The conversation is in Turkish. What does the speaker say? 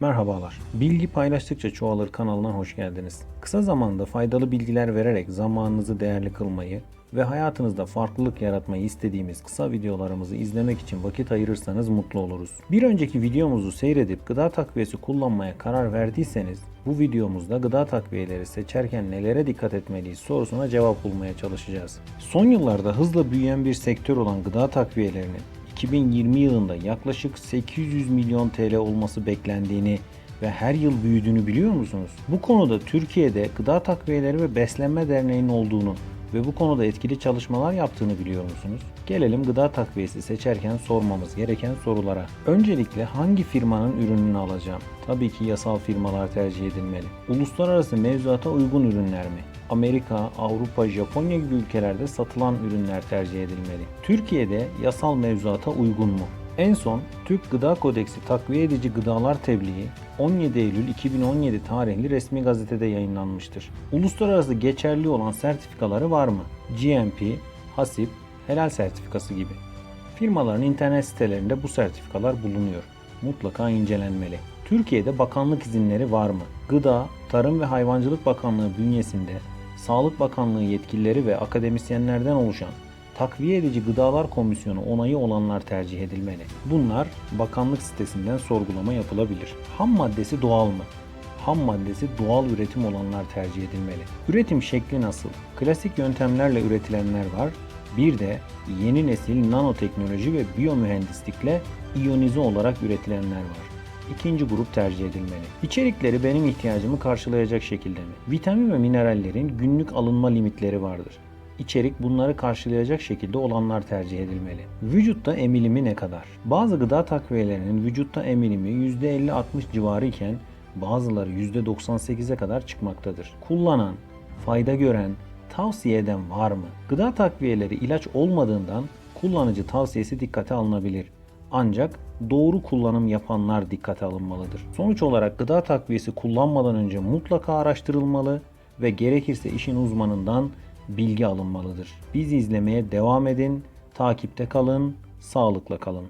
Merhabalar. Bilgi paylaştıkça çoğalır kanalına hoş geldiniz. Kısa zamanda faydalı bilgiler vererek zamanınızı değerli kılmayı ve hayatınızda farklılık yaratmayı istediğimiz kısa videolarımızı izlemek için vakit ayırırsanız mutlu oluruz. Bir önceki videomuzu seyredip gıda takviyesi kullanmaya karar verdiyseniz bu videomuzda gıda takviyeleri seçerken nelere dikkat etmeliyiz sorusuna cevap bulmaya çalışacağız. Son yıllarda hızla büyüyen bir sektör olan gıda takviyelerinin 2020 yılında yaklaşık 800 milyon TL olması beklendiğini ve her yıl büyüdüğünü biliyor musunuz? Bu konuda Türkiye'de Gıda Takviyeleri ve Beslenme Derneği'nin olduğunu ve bu konuda etkili çalışmalar yaptığını biliyor musunuz? Gelelim gıda takviyesi seçerken sormamız gereken sorulara. Öncelikle hangi firmanın ürününü alacağım? Tabii ki yasal firmalar tercih edilmeli. Uluslararası mevzuata uygun ürünler mi? Amerika, Avrupa, Japonya gibi ülkelerde satılan ürünler tercih edilmeli. Türkiye'de yasal mevzuata uygun mu? En son Türk Gıda Kodeksi takviye edici gıdalar tebliği 17 Eylül 2017 tarihli resmi gazetede yayınlanmıştır. Uluslararası geçerli olan sertifikaları var mı? GMP, HACCP, helal sertifikası gibi. Firmaların internet sitelerinde bu sertifikalar bulunuyor. Mutlaka incelenmeli. Türkiye'de bakanlık izinleri var mı? Gıda, Tarım ve Hayvancılık Bakanlığı bünyesinde Sağlık Bakanlığı yetkilileri ve akademisyenlerden oluşan Takviye Edici Gıdalar Komisyonu onayı olanlar tercih edilmeli. Bunlar bakanlık sitesinden sorgulama yapılabilir. Ham maddesi doğal mı? Ham maddesi doğal üretim olanlar tercih edilmeli. Üretim şekli nasıl? Klasik yöntemlerle üretilenler var. Bir de yeni nesil nanoteknoloji ve biyomühendislikle iyonize olarak üretilenler var. İkinci grup tercih edilmeli. İçerikleri benim ihtiyacımı karşılayacak şekilde mi? Vitamin ve minerallerin günlük alınma limitleri vardır. İçerik bunları karşılayacak şekilde olanlar tercih edilmeli. Vücutta emilimi ne kadar? Bazı gıda takviyelerinin vücutta emilimi %50-60 civarı iken bazıları %98'e kadar çıkmaktadır. Kullanan, fayda gören, tavsiye eden var mı? Gıda takviyeleri ilaç olmadığından kullanıcı tavsiyesi dikkate alınabilir. Ancak doğru kullanım yapanlar dikkate alınmalıdır. Sonuç olarak gıda takviyesi kullanmadan önce mutlaka araştırılmalı ve gerekirse işin uzmanından bilgi alınmalıdır. Bizi izlemeye devam edin, takipte kalın, sağlıkla kalın.